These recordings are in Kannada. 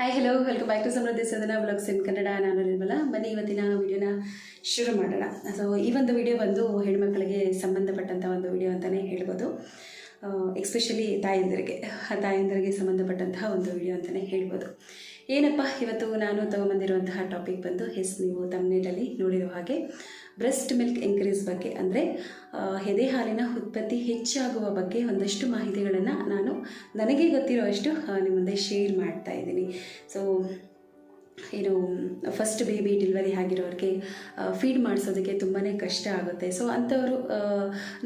Hi hello welcome back to Samruddhi Sadana blogs in Kannada ನಾನು ನಿರ್ಮಲ. ಬನ್ನಿ, ಇವತ್ತಿನ ವಿಡಿಯೋನ ಶುರು ಮಾಡೋಣ. ಸೊ ಈ ಒಂದು ವಿಡಿಯೋ ಬಂದು ಹೆಣ್ಮಕ್ಳಿಗೆ ಸಂಬಂಧಪಟ್ಟಂಥ ಒಂದು ವಿಡಿಯೋ ಅಂತಲೇ ಹೇಳ್ಬೋದು. ಎಕ್ಸ್ಪೆಷಲಿ ತಾಯಂದಿರಿಗೆ ಆ ತಾಯಂದಿರಿಗೆ ಸಂಬಂಧಪಟ್ಟಂತಹ ಒಂದು ವಿಡಿಯೋ ಅಂತಲೇ ಹೇಳ್ಬೋದು. ಏನಪ್ಪ, ಇವತ್ತು ನಾನು ತಗೊಂಬಂದಿರುವಂತಹ ಟಾಪಿಕ್ ಬಂದು ಎಸ್ ನೀವು ತಮ್ಮನೇಟಲ್ಲಿ ನೋಡಿರೋ ಹಾಗೆ ಬ್ರೆಸ್ಟ್ ಮಿಲ್ಕ್ ಇನ್ಕ್ರೀಸ್ ಬಗ್ಗೆ ಅಂದರೆ ಎದೆ ಹಾಲಿನ ಉತ್ಪತ್ತಿ ಹೆಚ್ಚಾಗುವ ಬಗ್ಗೆ ಒಂದಷ್ಟು ಮಾಹಿತಿಗಳನ್ನು ನಾನು ನನಗೆ ಗೊತ್ತಿರೋಷ್ಟು ನಿಮ್ಮ ಮುಂದೆ ಶೇರ್ ಮಾಡ್ತಾ ಇದ್ದೀನಿ. ಸೊ ಏನು ಫಸ್ಟ್ ಬೇಬಿ ಡೆಲಿವರಿ ಆಗಿರೋರಿಗೆ ಫೀಡ್ ಮಾಡಿಸೋದಕ್ಕೆ ತುಂಬಾ ಕಷ್ಟ ಆಗುತ್ತೆ. ಸೊ ಅಂಥವರು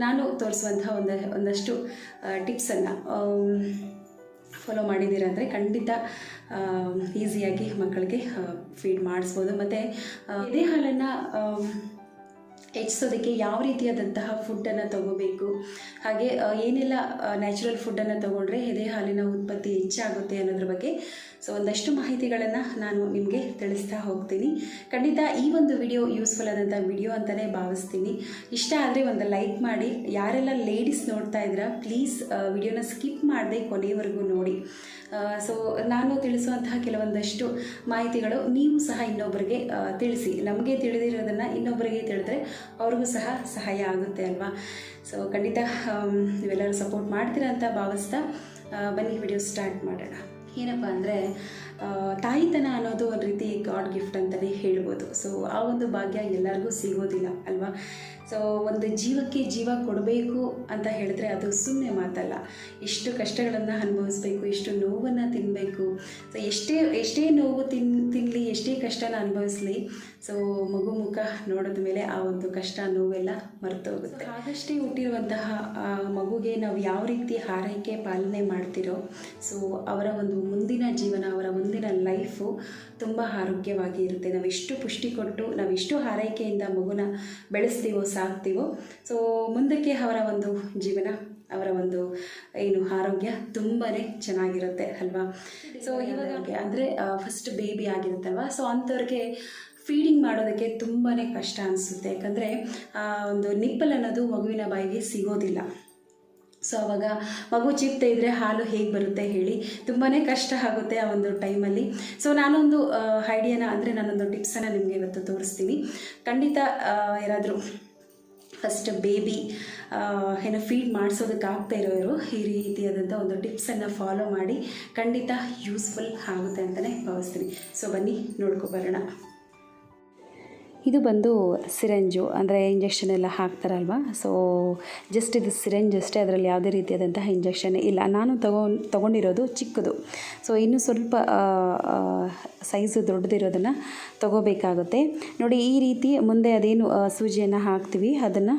ನಾನು ತೋರಿಸುವಂಥ ಒಂದು, ಒಂದಷ್ಟು ಟಿಪ್ಸನ್ನು ಫಾಲೋ ಮಾಡಿದ್ದೀರಾ ಅಂದರೆ ಖಂಡಿತ ಈಸಿಯಾಗಿ ಮಕ್ಕಳಿಗೆ ಫೀಡ್ ಮಾಡಿಸ್ಬೋದು. ಮತ್ತು ಎದೆ ಹಾಲನ್ನು ಹೆಚ್ಚಿಸೋದಕ್ಕೆ ಯಾವ ರೀತಿಯಾದಂತಹ ಫುಡ್ಡನ್ನು ತಗೋಬೇಕು? ಹಾಗೆ ಏನೆಲ್ಲ ನ್ಯಾಚುರಲ್ ಫುಡ್ಡನ್ನು ತಗೊಂಡ್ರೆ ಎದೆ ಹಾಲಿನ ಉತ್ಪತ್ತಿ ಹೆಚ್ಚಾಗುತ್ತೆ ಅನ್ನೋದ್ರ ಬಗ್ಗೆ ಸೊ, ಒಂದಷ್ಟು ಮಾಹಿತಿಗಳನ್ನು ನಾನು ನಿಮಗೆ ತಿಳಿಸ್ತಾ ಹೋಗ್ತೀನಿ. ಖಂಡಿತ ಈ ಒಂದು ವಿಡಿಯೋ ಯೂಸ್ಫುಲ್ ಆದಂಥ ವಿಡಿಯೋ ಅಂತಲೇ ಭಾವಿಸ್ತೀನಿ. ಇಷ್ಟ ಆದರೆ ಒಂದು ಲೈಕ್ ಮಾಡಿ. ಯಾರೆಲ್ಲ ಲೇಡೀಸ್ ನೋಡ್ತಾ ಇದ್ದೀರಾ ಪ್ಲೀಸ್ ವಿಡಿಯೋನ ಸ್ಕಿಪ್ ಮಾಡದೆ ಕೊನೆಯವರೆಗೂ ನೋಡಿ. ಸೊ ನಾನು ತಿಳಿಸುವಂತಹ ಕೆಲವೊಂದಷ್ಟು ಮಾಹಿತಿಗಳು ನೀವು ಸಹ ಇನ್ನೊಬ್ಬರಿಗೆ ತಿಳಿಸಿ. ನಮಗೆ ತಿಳಿದಿರೋದನ್ನು ಇನ್ನೊಬ್ಬರಿಗೆ ತಿಳಿದ್ರೆ ಅವ್ರಿಗೂ ಸಹ ಸಹಾಯ ಆಗುತ್ತೆ ಅಲ್ವಾ? ಸೊ ಖಂಡಿತ ನೀವೆಲ್ಲರೂ ಸಪೋರ್ಟ್ ಮಾಡ್ತೀರ ಅಂತ ಭಾವಿಸ್ತಾ ಬನ್ನಿ ವಿಡಿಯೋ ಸ್ಟಾರ್ಟ್ ಮಾಡೋಣ. ಏನಪ್ಪ ಅಂದರೆ ತಾಯಿತನ ಅನ್ನೋದು ಒಂದು ರೀತಿ ಗಾಡ್ ಗಿಫ್ಟ್ ಅಂತಲೇ ಹೇಳ್ಬೋದು. ಸೊ ಆ ಒಂದು ಭಾಗ್ಯ ಎಲ್ಲರಿಗೂ ಸಿಗೋದಿಲ್ಲ ಅಲ್ವಾ? ಸೊ ಒಂದು ಜೀವಕ್ಕೆ ಜೀವ ಕೊಡಬೇಕು ಅಂತ ಹೇಳಿದ್ರೆ ಅದು ಸುಮ್ಮನೆ ಮಾತಲ್ಲ. ಎಷ್ಟು ಕಷ್ಟಗಳನ್ನು ಅನುಭವಿಸ್ಬೇಕು ಎಷ್ಟು ನೋವನ್ನು ತಿನ್ನಬೇಕು ಸೊ ಎಷ್ಟೇ ಎಷ್ಟೇ ನೋವು ತಿನ್ ತಿನ್ನಲಿ ಎಷ್ಟೇ ಕಷ್ಟನ ಅನುಭವಿಸ್ಲಿ ಸೊ ಮಗು ಮುಖ ನೋಡಿದ ಮೇಲೆ ಆ ಒಂದು ಕಷ್ಟ, ನೋವೆಲ್ಲ ಮರೆತೋಗುತ್ತೆ ಆಗಷ್ಟೇ ಹುಟ್ಟಿರುವಂತಹ ಮಗುಗೆ ನಾವು ಯಾವ ರೀತಿ ಆರೈಕೆ ಪಾಲನೆ ಮಾಡ್ತಿರೋ ಸೊ ಅವರ ಒಂದು ಮುಂದಿನ ಜೀವನ, ಅವರ ಮುಂದಿನ ಲೈಫು ತುಂಬ ಆರೋಗ್ಯವಾಗಿ ಇರುತ್ತೆ. ನಾವೆಷ್ಟು ಪುಷ್ಟಿ ಕೊಟ್ಟು ನಾವೆಷ್ಟು ಆರೈಕೆಯಿಂದ ಮಗುನ ಬೆಳೆಸ್ತೀವೋ ಸಾಕ್ತೀವೋ? ಸೊ ಮುಂದಕ್ಕೆ ಅವರ ಒಂದು ಜೀವನ, ಅವರ ಒಂದು, ಏನು, ಆರೋಗ್ಯ ತುಂಬಾ ಚೆನ್ನಾಗಿರುತ್ತೆ, ಅಲ್ವಾ? ಸೊ ಇವಾಗ ಅಂದರೆ ಫಸ್ಟ್ ಬೇಬಿ ಆಗಿರುತ್ತಲ್ವ? ಸೊ ಅಂಥವ್ರಿಗೆ ಫೀಡಿಂಗ್ ಮಾಡೋದಕ್ಕೆ ತುಂಬಾ ಕಷ್ಟ ಅನಿಸುತ್ತೆ. ಯಾಕಂದರೆ ಒಂದು ನಿಪ್ಪಲ್ ಅನ್ನೋದು ಮಗುವಿನ ಬಾಯಿಗೆ ಸಿಗೋದಿಲ್ಲ. ಸೊ ಅವಾಗ ಮಗು ಚಿಪ್ತ ಇದ್ದರೆ ಹಾಲು ಹೇಗೆ ಬರುತ್ತೆ ಹೇಳಿ ತುಂಬಾ ಕಷ್ಟ ಆಗುತ್ತೆ ಆ ಒಂದು ಟೈಮಲ್ಲಿ. ಸೊ ನಾನೊಂದು ಐಡಿಯಾನ ಅಂದರೆ ನಾನೊಂದು ಟಿಪ್ಸನ್ನು ನಿಮಗೆ ಇವತ್ತು ತೋರಿಸ್ತೀನಿ. ಖಂಡಿತ ಯಾರಾದರೂ ಫಸ್ಟ್ ಬೇಬಿ ಏನೋ ಫೀಡ್ ಮಾಡಿಸೋದಕ್ಕೆ ಆಗ್ತಾ ಇರೋರು, ಈ ರೀತಿಯಾದಂಥ ಒಂದು ಟಿಪ್ಸನ್ನು ಫಾಲೋ ಮಾಡಿ ಖಂಡಿತ ಯೂಸ್ಫುಲ್ ಆಗುತ್ತೆ ಅಂತಲೇ ಭಾವಿಸ್ತೀನಿ. ಸೊ ಬನ್ನಿ ನೋಡ್ಕೊಬರೋಣ ಇದು ಬಂದು ಸಿರಂಜು ಅಂದರೆ ಇಂಜೆಕ್ಷನ್ ಎಲ್ಲ ಹಾಕ್ತಾರಲ್ವ? ಸೊ ಜಸ್ಟ್ ಇದು ಸಿರಂಜ್ ಅಷ್ಟೇ, ಅದರಲ್ಲಿ ಯಾವುದೇ ರೀತಿಯಾದಂತಹ ಇಂಜೆಕ್ಷನ್ ಇಲ್ಲ. ನಾನು ತಗೊಂಡು ತೊಗೊಂಡಿರೋದು ಚಿಕ್ಕದು. ಸೊ ಇನ್ನು ಸ್ವಲ್ಪ ಸೈಜು ದೊಡ್ಡದಿರೋದನ್ನು ತಗೋಬೇಕಾಗುತ್ತೆ. ನೋಡಿ, ಈ ರೀತಿ ಮುಂದೆ ಅದೇನು ಸೂಜಿಯನ್ನು ಹಾಕ್ತೀವಿ, ಅದನ್ನು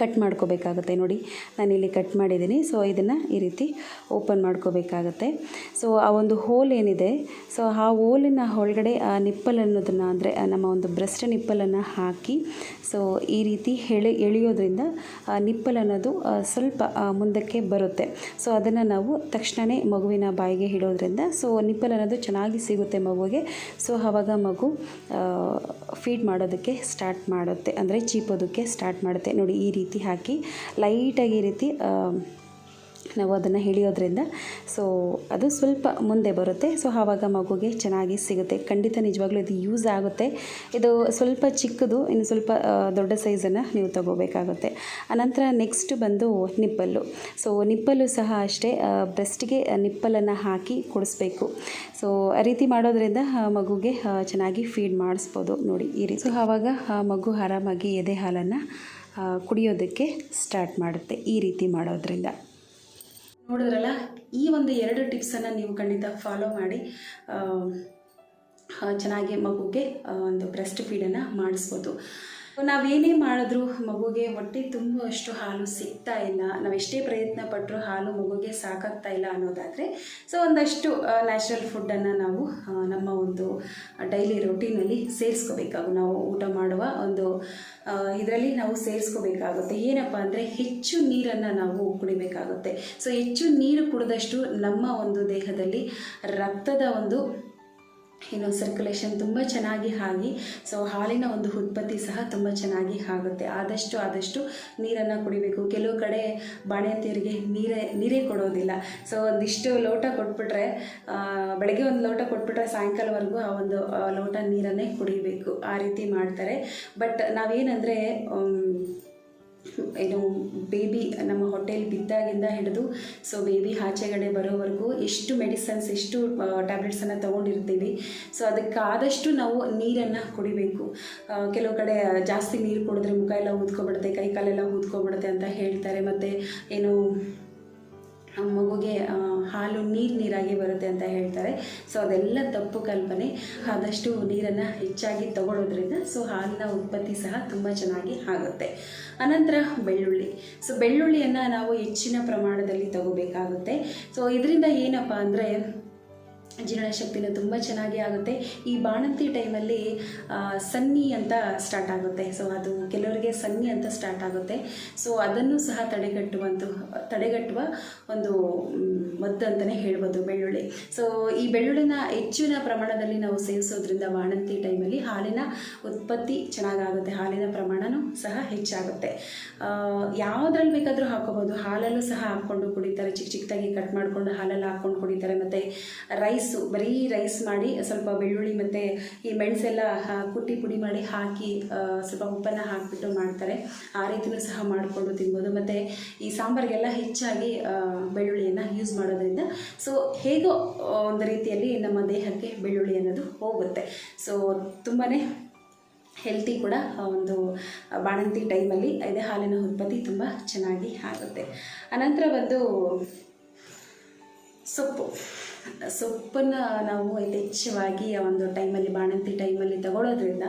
ಕಟ್ ಮಾಡ್ಕೋಬೇಕಾಗುತ್ತೆ ನೋಡಿ. ನಾನಿಲ್ಲಿ ಕಟ್ ಮಾಡಿದ್ದೀನಿ. ಸೊ ಇದನ್ನು ಈ ರೀತಿ ಓಪನ್ ಮಾಡ್ಕೋಬೇಕಾಗತ್ತೆ. ಸೊ ಆ ಒಂದು ಹೋಲ್ ಏನಿದೆ ಸೊ ಆ ಹೋಲಿನ ಒಳಗಡೆ ಆ ನಿಪ್ಪಲ್ ಅನ್ನೋದನ್ನು ಅಂದರೆ ನಮ್ಮ ಒಂದು ಬ್ರೆಸ್ಟ್ ನಿಪ್ಪಲನ್ನು ಹಾಕಿ ಸೊ ಈ ರೀತಿ ಎಳೆ, ಎಳೆಯೋದ್ರಿಂದ, ಆ ನಿಪ್ಪಲ್ ಅನ್ನೋದು ಸ್ವಲ್ಪ ಮುಂದಕ್ಕೆ ಬರುತ್ತೆ. ಸೊ ಅದನ್ನು ನಾವು ತಕ್ಷಣವೇ ಮಗುವಿನ ಬಾಯಿಗೆ ಇಡೋದ್ರಿಂದ ಸೊ ನಿಪ್ಪಲ್ ಅನ್ನೋದು ಚೆನ್ನಾಗಿ ಸಿಗುತ್ತೆ ಮಗುವಿಗೆ. ಸೊ ಆವಾಗ ಮಗು ಫೀಡ್ ಮಾಡೋದಕ್ಕೆ ಸ್ಟಾರ್ಟ್ ಮಾಡುತ್ತೆ. ಅಂದರೆ ಚೀಪೋದಕ್ಕೆ ಸ್ಟಾರ್ಟ್ ಮಾಡುತ್ತೆ. ನೋಡಿ, ಈ ರೀತಿ. ಹಾಕಿ ಲೈಟಾಗಿ ಈ ರೀತಿ ನಾವು ಅದನ್ನು ಹಿಡಿಯೋದ್ರಿಂದ ಸೊ ಅದು ಸ್ವಲ್ಪ ಮುಂದೆ ಬರುತ್ತೆ. ಸೊ ಆವಾಗ ಮಗುಗೆ ಚೆನ್ನಾಗಿ ಸಿಗುತ್ತೆ. ಖಂಡಿತ ನಿಜವಾಗ್ಲೂ ಇದು ಯೂಸ್ ಆಗುತ್ತೆ. ಇದು ಸ್ವಲ್ಪ ಚಿಕ್ಕದು, ಇನ್ನು ಸ್ವಲ್ಪ ದೊಡ್ಡ ಸೈಜನ್ನು ನೀವು ತಗೋಬೇಕಾಗುತ್ತೆ. ಆನಂತರ ನೆಕ್ಸ್ಟ್ ಬಂದು ನಿಪ್ಪಲ್ಲು. ಸೊ ನಿಪ್ಪಲ್ಲು ಸಹ ಅಷ್ಟೇ ಬ್ರೆಸ್ಟ್ಗೆ ನಿಪ್ಪಲನ್ನು ಹಾಕಿ ಕೊಡಿಸ್ಬೇಕು. ಸೊ ಆ ರೀತಿ ಮಾಡೋದ್ರಿಂದ ಮಗುಗೆ ಚೆನ್ನಾಗಿ ಫೀಡ್ ಮಾಡಿಸ್ಬೋದು. ನೋಡಿ, ಈ ರೀತಿ. ಸೊ ಆವಾಗ ಮಗು ಆರಾಮಾಗಿ ಎದೆ ಹಾಲನ್ನು ಕುಡಿಯೋದಕ್ಕೆ ಸ್ಟಾರ್ಟ್ ಮಾಡುತ್ತೆ ಈ ರೀತಿ ಮಾಡೋದ್ರಿಂದ. ನೋಡಿದ್ರಲ್ಲ, ಈ ಒಂದು ಎರಡು ಟಿಪ್ಸನ್ನು ನೀವು ಖಂಡಿತ ಫಾಲೋ ಮಾಡಿ ಚೆನ್ನಾಗಿ ಮಗುಗೆ ಒಂದು ಬ್ರೆಸ್ಟ್ ಫೀಡನ್ನು ಮಾಡಿಸ್ಬೋದು. ನಾವೇನೇ ಮಾಡಿದ್ರೂ ಮಗುಗೆ ಹೊಟ್ಟೆ ತುಂಬುವಷ್ಟು ಹಾಲು ಸಿಗ್ತಾ ಇಲ್ಲ. ನಾವೆಷ್ಟೇ ಪ್ರಯತ್ನ ಪಟ್ಟರೂ ಹಾಲು ಮಗುಗೆ ಸಾಕಾಗ್ತಾ ಇಲ್ಲ ಅನ್ನೋದಾದರೆ, ಸೊ ಒಂದಷ್ಟು ನ್ಯಾಚುರಲ್ ಫುಡ್ಡನ್ನು ನಾವು ನಮ್ಮ ಒಂದು ಡೈಲಿ ರೊಟೀನಲ್ಲಿ ಸೇರಿಸ್ಕೋಬೇಕಾಗು. ನಾವು ಊಟ ಮಾಡುವ ಒಂದು ಇದರಲ್ಲಿ ನಾವು ಸೇರಿಸ್ಕೋಬೇಕಾಗುತ್ತೆ. ಏನಪ್ಪ ಅಂದರೆ ಹೆಚ್ಚು ನೀರನ್ನು ನಾವು ಕುಡಿಬೇಕಾಗುತ್ತೆ. ಸೊ ಹೆಚ್ಚು ನೀರು ಕುಡಿದಷ್ಟು ನಮ್ಮ ಒಂದು ದೇಹದಲ್ಲಿ ರಕ್ತದ ಒಂದು ಏನು ಸರ್ಕ್ಯುಲೇಷನ್ ತುಂಬ ಚೆನ್ನಾಗಿ ಆಗಿ ಸೊ ಹಾಲಿನ ಒಂದು ಉತ್ಪತ್ತಿ ಸಹ ತುಂಬ ಚೆನ್ನಾಗಿ ಆಗುತ್ತೆ. ಆದಷ್ಟು ಆದಷ್ಟು ನೀರನ್ನು ಕುಡಿಬೇಕು. ಕೆಲವು ಕಡೆ ಬಾಣಂತಿಯರಿಗೆ ನೀರೇ ನೀರೇ ಕೊಡೋದಿಲ್ಲ. ಸೊ ಒಂದಿಷ್ಟು ಲೋಟ ಕೊಟ್ಬಿಟ್ರೆ ಬೆಳಗ್ಗೆ ಒಂದು ಲೋಟ ಕೊಟ್ಬಿಟ್ರೆ ಸಾಯಂಕಾಲವರೆಗೂ ಆ ಒಂದು ಲೋಟ ನೀರನ್ನೇ ಕುಡಿಬೇಕು. ಆ ರೀತಿ ಮಾಡ್ತಾರೆ. ಬಟ್ ನಾವೇನಂದರೆ ಏನು ಬೇಬಿ ನಮ್ಮ ಹೊಟ್ಟೆಯಲ್ಲಿ ಬಿದ್ದಾಗಿಂದ ಹಿಡಿದು ಸೊ ಬೇಬಿ ಆಚೆಗಡೆ ಬರೋವರೆಗೂ ಎಷ್ಟು ಮೆಡಿಸನ್ಸ್ ಎಷ್ಟು ಟ್ಯಾಬ್ಲೆಟ್ಸನ್ನು ತೊಗೊಂಡಿರ್ತೀವಿ. ಸೊ ಅದಕ್ಕಾದಷ್ಟು ನಾವು ನೀರನ್ನು ಕುಡಿಬೇಕು. ಕೆಲವು ಕಡೆ ಜಾಸ್ತಿ ನೀರು ಕುಡಿದ್ರೆ ಮುಖ ಎಲ್ಲ ಊದ್ಕೊಬಿಡುತ್ತೆ ಕೈ ಕಾಲೆಲ್ಲ ಊದ್ಕೊಬಿಡುತ್ತೆ ಅಂತ ಹೇಳ್ತಾರೆ. ಮತ್ತು ಏನು ಮಗುಗೆ ಹಾಲು ನೀರು ನೀರಾಗಿ ಬರುತ್ತೆ ಅಂತ ಹೇಳ್ತಾರೆ. ಸೊ ಅದೆಲ್ಲ ತಪ್ಪು ಕಲ್ಪನೆ. ಆದಷ್ಟು ನೀರನ್ನು ಹೆಚ್ಚಾಗಿ ತಗೊಳ್ಳೋದ್ರಿಂದ ಸೊ ಹಾಲಿನ ಉತ್ಪತ್ತಿ ಸಹ ತುಂಬ ಚೆನ್ನಾಗಿ ಆಗುತ್ತೆ. ಅನಂತರ ಬೆಳ್ಳುಳ್ಳಿ. ಸೊ ಬೆಳ್ಳುಳ್ಳಿಯನ್ನು ನಾವು ಹೆಚ್ಚಿನ ಪ್ರಮಾಣದಲ್ಲಿ ತಗೋಬೇಕಾಗುತ್ತೆ. ಸೊ ಇದರಿಂದ ಏನಪ್ಪ ಅಂದರೆ ಜೀರ್ಣಶಕ್ತಿನೂ ತುಂಬ ಚೆನ್ನಾಗಿ ಆಗುತ್ತೆ. ಈ ಬಾಣಂತಿ ಟೈಮಲ್ಲಿ ಸನ್ನಿ ಅಂತ ಸ್ಟಾರ್ಟ್ ಆಗುತ್ತೆ. ಸೊ ಅದು ಕೆಲವರಿಗೆ ಸನ್ನಿ ಅಂತ ಸ್ಟಾರ್ಟ್ ಆಗುತ್ತೆ. ಸೊ ಅದನ್ನು ಸಹ ತಡೆಗಟ್ಟುವಂಥ ತಡೆಗಟ್ಟುವ ಒಂದು ಮದ್ದು ಅಂತಲೇ ಹೇಳ್ಬೋದು ಬೆಳ್ಳುಳ್ಳಿ. ಸೊ ಈ ಬೆಳ್ಳುಳ್ಳಿನ ಹೆಚ್ಚಿನ ಪ್ರಮಾಣದಲ್ಲಿ ನಾವು ಸೇವಿಸೋದ್ರಿಂದ ಬಾಣಂತಿ ಟೈಮಲ್ಲಿ ಹಾಲಿನ ಉತ್ಪತ್ತಿ ಚೆನ್ನಾಗಾಗುತ್ತೆ. ಹಾಲಿನ ಪ್ರಮಾಣನೂ ಸಹ ಹೆಚ್ಚಾಗುತ್ತೆ. ಯಾವುದ್ರಲ್ಲಿ ಬೇಕಾದರೂ ಹಾಕೋಬೋದು. ಹಾಲಲ್ಲೂ ಸಹ ಹಾಕ್ಕೊಂಡು ಕುಡಿತಾರೆ. ಚಿಕ್ಕ ಚಿಕ್ಕದಾಗಿ ಕಟ್ ಮಾಡಿಕೊಂಡು ಹಾಲಲ್ಲಿ ಹಾಕ್ಕೊಂಡು ಕುಡಿತಾರೆ. ಮತ್ತು ರೈಸು ಬರೀ ರೈಸ್ ಮಾಡಿ, ಸ್ವಲ್ಪ ಬೆಳ್ಳುಳ್ಳಿ ಮತ್ತು ಈ ಮೆಣಸೆಲ್ಲ ಕುಟ್ಟಿ ಪುಡಿ ಮಾಡಿ ಹಾಕಿ ಸ್ವಲ್ಪ ಉಪ್ಪನ್ನು ಹಾಕಿಬಿಟ್ಟು ಮಾಡ್ತಾರೆ. ಆ ರೀತಿಯೂ ಸಹ ಮಾಡಿಕೊಂಡು ತಿನ್ಬೋದು. ಮತ್ತು ಈ ಸಾಂಬಾರಿಗೆಲ್ಲ ಹೆಚ್ಚಾಗಿ ಬೆಳ್ಳುಳ್ಳಿಯನ್ನು ಯೂಸ್ ಮಾಡೋದ್ರಿಂದ ಸೊ ಹೇಗೋ ಒಂದು ರೀತಿಯಲ್ಲಿ ನಮ್ಮ ದೇಹಕ್ಕೆ ಬೆಳ್ಳುಳ್ಳಿ ಅನ್ನೋದು ಹೋಗುತ್ತೆ. ಸೊ ತುಂಬಾ ಹೆಲ್ತಿ ಕೂಡ ಒಂದು ಬಾಣಂತಿ ಟೈಮಲ್ಲಿ ಇದೆ. ಹಾಲಿನ ಉತ್ಪತ್ತಿ ತುಂಬ ಚೆನ್ನಾಗಿ ಆಗುತ್ತೆ. ಅನಂತರ ಬಂದು ಸೊಪ್ಪು. ಸೊಪ್ಪನ್ನು ನಾವು ಯಥೇಚ್ಛವಾಗಿ ಆ ಒಂದು ಟೈಮಲ್ಲಿ ಬಾಣಂತಿ ಟೈಮಲ್ಲಿ ತಗೊಳ್ಳೋದ್ರಿಂದ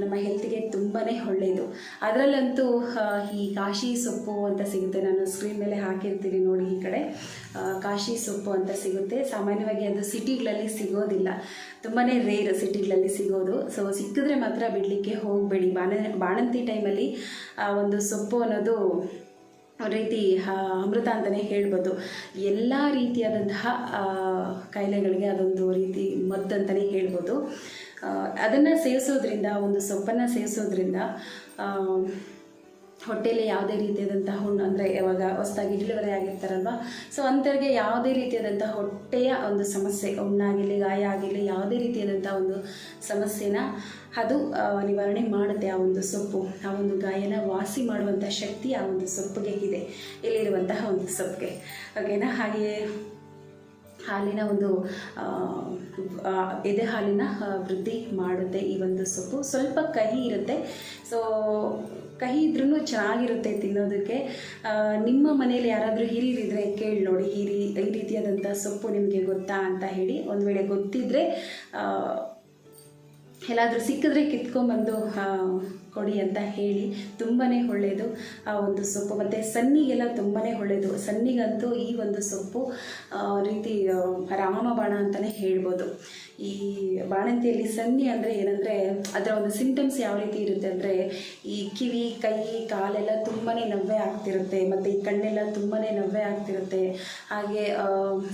ನಮ್ಮ ಹೆಲ್ತಿಗೆ ತುಂಬಾ ಒಳ್ಳೆಯದು ಅದರಲ್ಲಂತೂ ಈ ಕಾಶಿ ಸೊಪ್ಪು ಅಂತ ಸಿಗುತ್ತೆ. ನಾನು ಸ್ಕ್ರೀನ್ ಮೇಲೆ ಹಾಕಿರ್ತೀನಿ ನೋಡಿ ಈ ಕಡೆ. ಕಾಶಿ ಸೊಪ್ಪು ಅಂತ ಸಿಗುತ್ತೆ. ಸಾಮಾನ್ಯವಾಗಿ ಅದು ಸಿಟಿಗಳಲ್ಲಿ ಸಿಗೋದಿಲ್ಲ. ತುಂಬಾ ರೇರ್ ಸಿಟಿಗಳಲ್ಲಿ ಸಿಗೋದು. ಸೊ ಸಿಕ್ಕಿದ್ರೆ ಮಾತ್ರ ಬಿಡಲಿಕ್ಕೆ ಹೋಗಬೇಡಿ. ಬಾಣ, ಬಾಣಂತಿ ಟೈಮಲ್ಲಿ ಆ ಒಂದು ಸೊಪ್ಪು ಅನ್ನೋದು ರೀತಿ ಅಮೃತ ಅಂತಲೇ ಹೇಳ್ಬೋದು. ಎಲ್ಲ ರೀತಿಯಾದಂತಹ ಕಾಯಿಲೆಗಳಿಗೆ ಅದೊಂದು ರೀತಿ ಮದ್ದು ಅಂತಲೇ ಹೇಳ್ಬೋದು. ಅದನ್ನು ಸೇವಿಸೋದ್ರಿಂದ, ಒಂದು ಸೊಪ್ಪನ್ನು ಸೇವಿಸೋದ್ರಿಂದ ಹೊಟ್ಟೆಯಲ್ಲಿ ಯಾವುದೇ ರೀತಿಯಾದಂತಹ ಹುಣ್ಣು ಅಂದರೆ ಯಾವಾಗ ಹೊಸದಾಗಿ ಡೆಲಿವರಿ ಆಗಿರ್ತಾರಲ್ವ? ಸೊ ಅಂಥವ್ರಿಗೆ ಯಾವುದೇ ರೀತಿಯಾದಂಥ ಹೊಟ್ಟೆಯ ಒಂದು ಸಮಸ್ಯೆ, ಹುಣ್ಣಾಗಿರಲಿ ಗಾಯ ಆಗಿರಲಿ ಯಾವುದೇ ರೀತಿಯಾದಂಥ ಒಂದು ಸಮಸ್ಯೆನ ಅದು ನಿವಾರಣೆ ಮಾಡುತ್ತೆ ಆ ಒಂದು ಸೊಪ್ಪು. ಆ ಒಂದು ಗಾಯನ ವಾಸಿ ಮಾಡುವಂಥ ಶಕ್ತಿ ಆ ಒಂದು ಸೊಪ್ಪಿಗೆ ಇದೆ. ಇಲ್ಲಿರುವಂತಹ ಒಂದು ಸೊಪ್ಪಿಗೆ. ಓಕೆನಾ? ಹಾಗೆಯೇ ಹಾಲಿನ ಒಂದು ಎದೆ ಹಾಲಿನ ವೃದ್ಧಿ ಮಾಡುತ್ತೆ ಈ ಒಂದು ಸೊಪ್ಪು. ಸ್ವಲ್ಪ ಕಹಿ ಇರುತ್ತೆ. ಸೊ ಕಹಿ ಇದ್ರೂ ಚೆನ್ನಾಗಿರುತ್ತೆ ತಿನ್ನೋದಕ್ಕೆ. ನಿಮ್ಮ ಮನೇಲಿ ಯಾರಾದರೂ ಹಿರಿಯರಿದ್ರೆ ಕೇಳಿ ನೋಡಿ, ಹಿರಿ, ಈ ರೀತಿಯಾದಂಥ ಸೊಪ್ಪು ನಿಮಗೆ ಗೊತ್ತಾ ಅಂತ ಹೇಳಿ ಒಂದು ವೇಳೆ ಗೊತ್ತಿದ್ದರೆ ಎಲ್ಲಾದರೂ ಸಿಕ್ಕಿದ್ರೆ ಕಿತ್ಕೊಂಡ್ಬಂದು ಕೊಡಿ ಅಂತ ಹೇಳಿ. ತುಂಬಾ ಒಳ್ಳೆಯದು ಆ ಒಂದು ಸೊಪ್ಪು. ಮತ್ತು ಸನ್ನಿಗೆಲ್ಲ ತುಂಬಾ ಒಳ್ಳೆಯದು ಸನ್ನಿಗಂತೂ ಈ ಒಂದು ಸೊಪ್ಪು ರೀತಿ ರಾಮಬಾಣ ಅಂತಲೇ ಹೇಳ್ಬೋದು. ಈ ಬಾಣಂತಿಯಲ್ಲಿ ಸನ್ನಿ ಅಂದರೆ ಏನಂದರೆ ಅದರ ಒಂದು ಸಿಂಟಮ್ಸ್ ಯಾವ ರೀತಿ ಇರುತ್ತೆ ಅಂದರೆ ಈ ಕಿವಿ, ಕೈ, ಕಾಲೆಲ್ಲ ತುಂಬಾ ನವ್ವೆ ಆಗ್ತಿರುತ್ತೆ ಮತ್ತು ಈ ಕಣ್ಣೆಲ್ಲ ತುಂಬಾ ನವ್ವೆ ಆಗ್ತಿರುತ್ತೆ. ಹಾಗೆ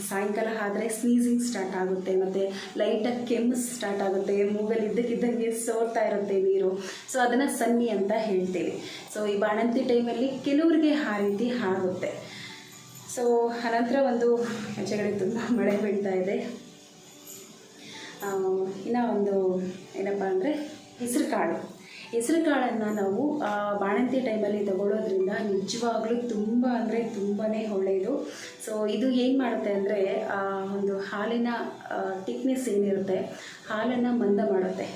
ಸಾಯಂಕಾಲ ಆದರೆ ಸ್ನೀಸಿಂಗ್ ಸ್ಟಾರ್ಟ್ ಆಗುತ್ತೆ ಮತ್ತು ಲೈಟಾಗಿ ಕೆಮ್ಮು ಸ್ಟಾರ್ಟ್ ಆಗುತ್ತೆ, ಮೂಗಲ್ಲಿ ಇದ್ದಕ್ಕಿದ್ದಂಗೆ ಸೋರ್ತಾ ಇರುತ್ತೆ ನೀರು. ಸೊ ಅದನ್ನು ಸನ್ನಿ ಅಂತ ಹೇಳ್ತೀವಿ. ಸೊ ಈ ಬಾಣಂತಿ ಟೈಮಲ್ಲಿ ಕೆಲವರಿಗೆ ಆ ರೀತಿ ಆಗುತ್ತೆ. ಸೊ ಅನಂತರ ಒಂದು ಆಚೆಗಡೆ ತುಂಬ ಮಳೆ ಬೀಳ್ತಾ ಇದೆ. ಇನ್ನು ಒಂದು ಏನಪ್ಪ ಅಂದರೆ ಹೆಸರು ಕಾಳು. ಹೆಸರು ಕಾಳನ್ನು ನಾವು ಬಾಣಂತಿ ಟೈಮಲ್ಲಿ ತಗೊಳ್ಳೋದ್ರಿಂದ ನಿಜವಾಗ್ಲೂ ತುಂಬ ಅಂದರೆ ತುಂಬಾ ಒಳ್ಳೆಯದು ಸೊ ಇದು ಏನು ಮಾಡುತ್ತೆ ಅಂದರೆ ಒಂದು ಹಾಲಿನ ಟಿಕ್ನೆಸ್ ಏನಿರುತ್ತೆ, ಹಾಲನ್ನು ಮಂದ ಮಾಡುತ್ತೆ.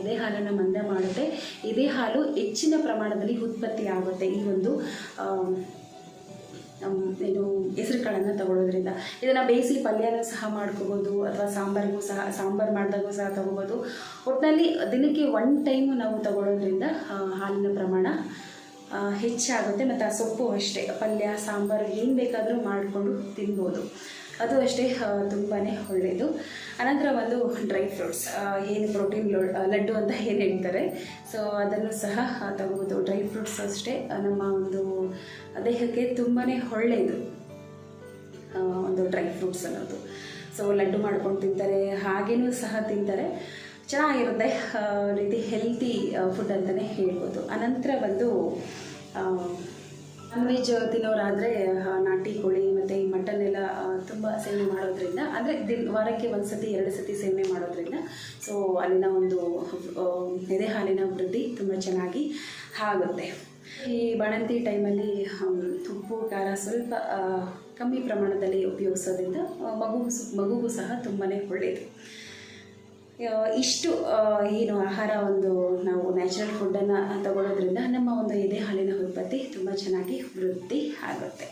ಇದೇ ಹಾಲನ್ನು ಮಂದ ಮಾಡುತ್ತೆ. ಇದೇ ಹಾಲು ಹೆಚ್ಚಿನ ಪ್ರಮಾಣದಲ್ಲಿ ಉತ್ಪತ್ತಿ ಆಗುತ್ತೆ. ಈ ಒಂದು ಏನು ಹೆಸರು ಕಾಳನ್ನು ತಗೊಳ್ಳೋದ್ರಿಂದ ಇದನ್ನು ಬೇಯಿಸಿ ಪಲ್ಯನೂ ಸಹ ಮಾಡ್ಕೋಬೋದು, ಅಥವಾ ಸಾಂಬಾರಿಗೂ ಸಹ, ಸಾಂಬಾರು ಮಾಡಿದಾಗೂ ಸಹ ತಗೋಬೋದು. ಒಟ್ಟಿನಲ್ಲಿ ದಿನಕ್ಕೆ ಒನ್ ಟೈಮು ನಾವು ತಗೊಳ್ಳೋದ್ರಿಂದ ಹಾಲಿನ ಪ್ರಮಾಣ ಹೆಚ್ಚಾಗುತ್ತೆ, ಮತ್ತು ಆ ಸೊಪ್ಪು ಅಷ್ಟೇ. ಪಲ್ಯ, ಸಾಂಬಾರು ಏನು ಬೇಕಾದರೂ ಮಾಡಿಕೊಂಡು ತಿನ್ಬೋದು. ಅದು ಅಷ್ಟೇ ತುಂಬಾ ಒಳ್ಳೆಯದು ಅನಂತರ ಒಂದು ಡ್ರೈ ಫ್ರೂಟ್ಸ್ ಏನು ಪ್ರೋಟೀನ್ ಲಡ್ಡು ಅಂತ ಏನು ಹೇಳ್ತಾರೆ. ಸೊ ಅದನ್ನು ಸಹ ತಗೋಬೋದು. ಡ್ರೈ ಫ್ರೂಟ್ಸ್ ಅಷ್ಟೇ ನಮ್ಮ ಒಂದು ದೇಹಕ್ಕೆ ತುಂಬಾ ಒಳ್ಳೆಯದು ಒಂದು ಡ್ರೈ ಫ್ರೂಟ್ಸ್ ಅನ್ನೋದು. ಸೊ ಲಡ್ಡು ಮಾಡ್ಕೊಂಡು ತಿಂತಾರೆ, ಹಾಗೇನೂ ಸಹ ತಿಂತಾರೆ. ಚೆನ್ನಾಗಿರುತ್ತೆ ರೀತಿ ಹೆಲ್ತಿ ಫುಡ್ ಅಂತಲೇ ಹೇಳ್ಬೋದು. ಅನಂತರ ಬಂದು ನಾನ್ ವೆಜ್ ತಿನ್ನೋರಾದರೆ ನಾಟಿ ಕೋಳಿ ಮತ್ತು ಈ ಮಟನ್ ಎಲ್ಲ ತುಂಬ ಸೇವನೆ ಮಾಡೋದ್ರಿಂದ, ಅಂದರೆ ದಿನ, ವಾರಕ್ಕೆ ಒಂದು ಸತಿ ಎರಡು ಸತಿ ಸೇವನೆ ಮಾಡೋದ್ರಿಂದ ಸೊ ಅಲ್ಲಿನ ಒಂದು ಎದೆ ಹಾಲಿನ ವೃದ್ಧಿ ತುಂಬ ಚೆನ್ನಾಗಿ ಆಗುತ್ತೆ. ಈ ಬಾಣಂತಿ ಟೈಮಲ್ಲಿ ಉಪ್ಪು, ಖಾರ ಸ್ವಲ್ಪ ಕಮ್ಮಿ ಪ್ರಮಾಣದಲ್ಲಿ ಉಪಯೋಗಿಸೋದ್ರಿಂದ ಮಗು ಮಗುಗೂ ಸಹ ತುಂಬಾ ಒಳ್ಳೆಯದು ಇಷ್ಟು ಏನು ಆಹಾರ ಒಂದು ನಾವು ನ್ಯಾಚುರಲ್ ಫುಡ್ಡನ್ನು ತಗೊಳ್ಳೋದ್ರಿಂದ ನಮ್ಮ ಒಂದು ಎದೆ ಹಾಲಿನ ಉತ್ಪತ್ತಿ ತುಂಬ ಚೆನ್ನಾಗಿ ವೃದ್ಧಿ ಆಗುತ್ತೆ.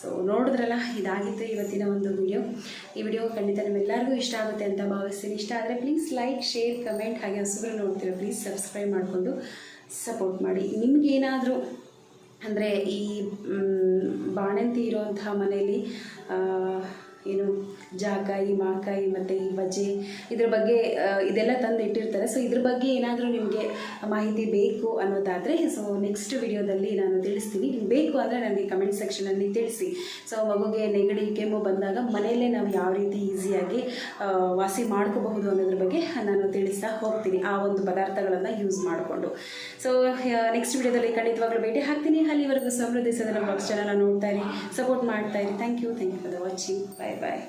ಸೊ ನೋಡಿದ್ರಲ್ಲ, ಇದಾಗಿತ್ತು ಇವತ್ತಿನ ಒಂದು ವಿಡಿಯೋ ಈ ವಿಡಿಯೋ ಖಂಡಿತ ನಿಮ್ಮೆಲ್ಲರಿಗೂ ಇಷ್ಟ ಆಗುತ್ತೆ ಅಂತ ಭಾವಿಸ್ತೀನಿ. ಇಷ್ಟ ಆದರೆ ಪ್ಲೀಸ್ ಲೈಕ್ ಶೇರ್ ಕಮೆಂಟ್ ಹಾಗೆ ಹಸುಗಳು ನೋಡ್ತೀರಾ ಪ್ಲೀಸ್ ಸಬ್ಸ್ಕ್ರೈಬ್ ಮಾಡಿಕೊಂಡು ಸಪೋರ್ಟ್ ಮಾಡಿ. ನಿಮಗೇನಾದರೂ ಅಂದರೆ ಈ ಬಾಣಂತಿ ಇರುವಂತಹ ಮನೆಯಲ್ಲಿ ಏನು ಜಾಕಾಯಿ, ಮಾಕಾಯಿ ಮತ್ತು ಈ ಬಜೆ ಇದ್ರ ಬಗ್ಗೆ ಇದೆಲ್ಲ ತಂದು ಇಟ್ಟಿರ್ತಾರೆ ಸೊ ಇದ್ರ ಬಗ್ಗೆ ಏನಾದರೂ ನಿಮಗೆ ಮಾಹಿತಿ ಬೇಕು ಅನ್ನೋದಾದರೆ ಸೊ ನೆಕ್ಸ್ಟ್ ವಿಡಿಯೋದಲ್ಲಿ ನಾನು ತಿಳಿಸ್ತೀನಿ. ಬೇಕು ಅಂದರೆ ನನಗೆ ಕಮೆಂಟ್ ಸೆಕ್ಷನಲ್ಲಿ ತಿಳಿಸಿ. ಸೊ ಮಗುಗೆ ನೆಗಡಿ, ಕೆಮ್ಮು ಬಂದಾಗ ಮನೆಯಲ್ಲೇ ನಾವು ಯಾವ ರೀತಿ ಈಸಿಯಾಗಿ ವಾಸಿ ಮಾಡ್ಕೋಬಹುದು ಅನ್ನೋದ್ರ ಬಗ್ಗೆ ನಾನು ತಿಳಿಸ್ತಾ ಹೋಗ್ತೀನಿ. ಆ ಒಂದು ಪದಾರ್ಥಗಳನ್ನು ಯೂಸ್ ಮಾಡಿಕೊಂಡು. ಸೊ ನೆಕ್ಸ್ಟ್ ವಿಡಿಯೋದಲ್ಲಿ ಖಂಡಿತವಾಗ್ಲೂ ಭೇಟಿ ಹಾಕ್ತೀನಿ ಅಲ್ಲಿವರೆಗೂ ಸಮೃದ್ಧಿ ಸದನ ಬ್ಲಾಗ್ಸ್ ಚಾನಲ್ ನೋಡ್ತಾ ಇರಿ ಸಪೋರ್ಟ್ ಮಾಡ್ತಾ ಇರಿ. Thank you thank you for watching bye bye